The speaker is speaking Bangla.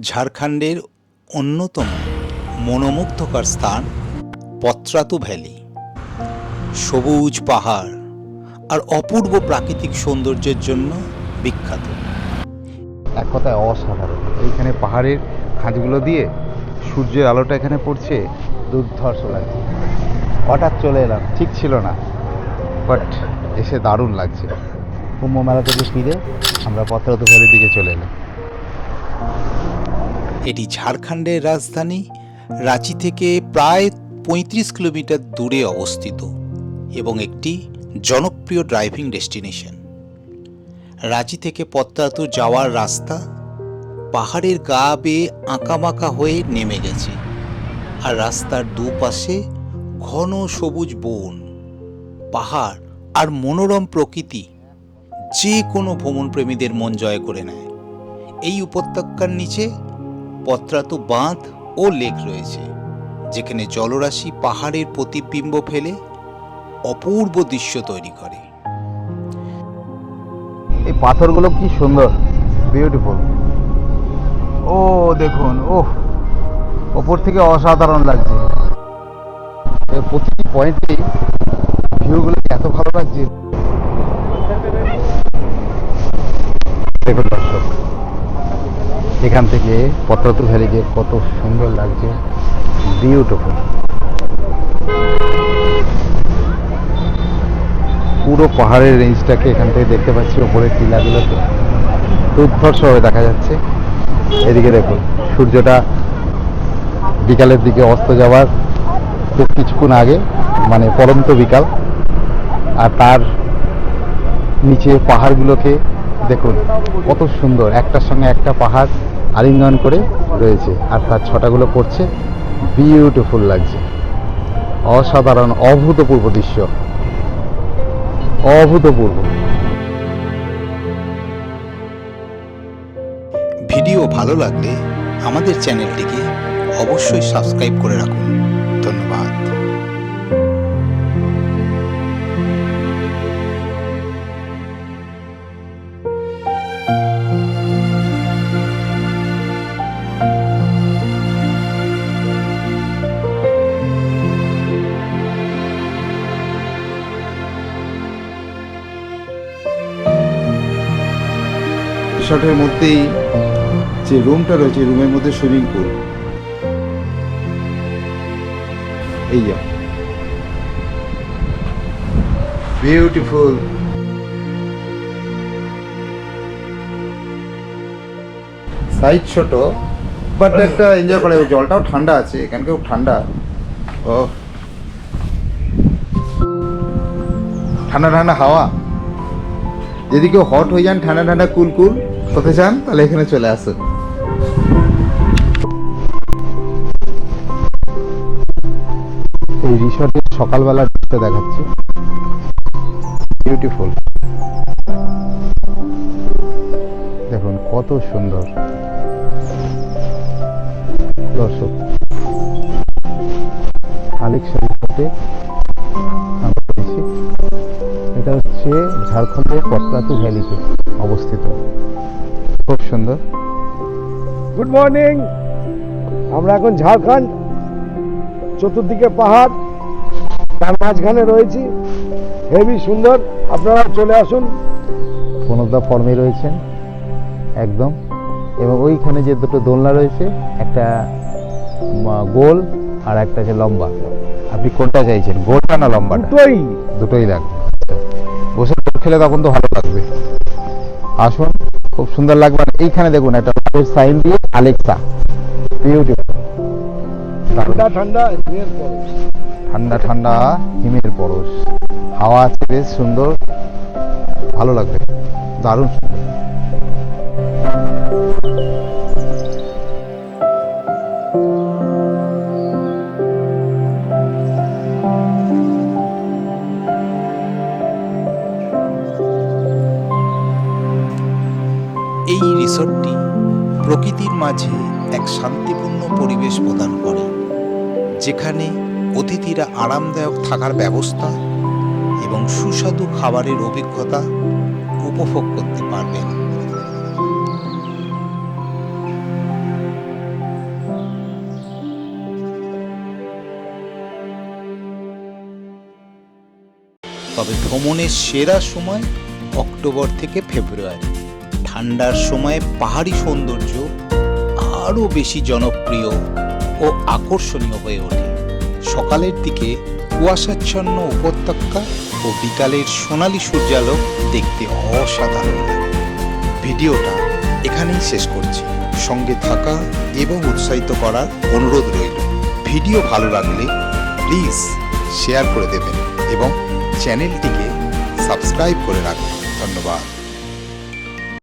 ঝাড়খণ্ডের অন্যতম মনোমুগ্ধকর স্থান পত্রাতু ভ্যালি। সবুজ পাহাড় আর অপূর্ব প্রাকৃতিক সৌন্দর্যের জন্য বিখ্যাত। এক কথায় অসাধারণ। এইখানে পাহাড়ের খাঁজগুলো দিয়ে সূর্যের আলোটা এখানে পড়ছে দুর্ধর্ষ লাগছে। হঠাৎ চলে এলাম, ঠিক ছিল না, বাট এসে দারুণ লাগছে। কুম্ভ মেলা থেকে ফিরে আমরা পত্রাতু ভ্যালির দিকে চলে এলাম। এটি ঝাড়খণ্ডের রাজধানী, রাঁচি থেকে প্রায় পঁয়ত্রিশ কিলোমিটার দূরে অবস্থিত এবং একটি জনপ্রিয় ড্রাইভিং ডেস্টিনেশন। রাঁচি থেকে পত্রাতু যাওয়ার রাস্তা পাহাড়ের গা বেয়ে আঁকাবাঁকা হয়ে নেমে গেছে আর রাস্তার দুপাশে ঘন সবুজ বন, পাহাড় আর মনোরম প্রকৃতি যে কোনো ভ্রমণপ্রেমীদের মন জয় করে নেয়। এই উপত্যকার নিচে পত্রাতু বাঁধ ও লেক রয়েছে, যেখানে জলরাশি পাহাড়ের প্রতিবিম্ব ফেলে অপূর্ব দৃশ্য তৈরি করে। এই পাথরগুলো কি সুন্দর বিউটিফুল ও, দেখুন ও ওপর থেকে অসাধারণ লাগছে। প্রতিটি পয়েন্টে ভিউগুলো এত ভালো লাগছে? দেখুন দর্শক এখান থেকে পত্রতু ভ্যালিকে কত সুন্দর লাগছে। বিউটিফুল পুরো পাহাড়ের রেঞ্জটাকে এখান থেকে দেখতে পাচ্ছি, ওপরের টিলাগুলোকে। দুর্ধর্ষভাবে দেখা যাচ্ছে। এদিকে দেখুন, সূর্যটা বিকালের দিকে অস্ত যাওয়ার খুব কিছুক্ষণ আগে মানে পরন্ত বিকাল। আর তার নিচে পাহাড়গুলোকে দেখুন, কত সুন্দর। একটার সঙ্গে একটা পাহাড়। আলিঙ্গন করে রয়েছে। আর তার ছটাগুলো পড়ছে বিউটিফুল লাগছে। অসাধারণ, অভূতপূর্ব দৃশ্য। অভূতপূর্ব। ভিডিও ভালো লাগলে আমাদের চ্যানেলটিকে অবশ্যই সাবস্ক্রাইব করে রাখুন। রিসর্টের মধ্যেই যে রুমটা রয়েছে রুমের মধ্যে সুইমিং পুল। এই বিউটিফুল সাইজ ছোট বাট একটা এনজয় করা জলটাও ঠান্ডা আছে এখানে খুব ঠান্ডা। ও ঠান্ডা ঠান্ডা হাওয়া। যদি কেউ হট হয়ে যান, ঠান্ডা ঠান্ডা কুল কুল হতে চান তাহলে এখানে চলে আসুন। এই রিসর্টের সকালবেলার দৃশ্য দেখাচ্ছি। বিউটিফুল দেখুন, কত সুন্দর। দর্শক। রিসর্টে আমরা এটা হচ্ছে ঝাড়খণ্ডের পটকাতু ভ্যালিতে অবস্থিত। খুব সুন্দর। গুড মর্নিং আমরা এখন ঝাড়খণ্ড চতুর্দিকে পাহাড় তার মাঝখানে রয়েছি। হেভি সুন্দর আপনারা চলে আসুন। প্রণবদা ফর্মে রয়েছেন একদম। এবং ওইখানে যে দুটো দোলনা রয়েছে একটা গোল আর একটা যে লম্বা। আপনি কোনটা চাইছেন গোলটা না লম্বাটা? দুটোই। দুটোই লাগবে। বসে খেলে তখন তো ভালো লাগবে। আসুন। খুব সুন্দর লাগবে। আর এইখানে দেখুন একটা সাইন দিয়ে আলেক্সা বিউটিফুল ঠান্ডা ঠান্ডা হিমের পরশ। ঠান্ডা ঠান্ডা হিমের পরশ। হাওয়া আছে বেশ সুন্দর। ভালো লাগবে। দারুণ সুন্দর। এই রিসর্টটি প্রকৃতির মাঝে এক শান্তিপূর্ণ পরিবেশ প্রদান করে, যেখানে অতিথিরা আরামদায়ক থাকার ব্যবস্থা এবং সুস্বাদু খাবারের অভিজ্ঞতা উপভোগ করতে পারবেন। তবে ভ্রমণের সেরা সময় অক্টোবর থেকে ফেব্রুয়ারি। ঠান্ডার সময় পাহাড়ি সৌন্দর্য আরও বেশি জনপ্রিয় ও আকর্ষণীয় হয়ে ওঠে। সকালের দিকে কুয়াশাচ্ছন্ন উপত্যকা ও বিকালের সোনালি সূর্যালোক দেখতে অসাধারণ লাগে। ভিডিওটা এখানেই শেষ করছি। সঙ্গে থাকা এবং উৎসাহিত করার অনুরোধ রইল। ভিডিও ভালো লাগলে প্লিজ শেয়ার করে দেবেন এবং চ্যানেলটিকে সাবস্ক্রাইব করে রাখবেন। ধন্যবাদ।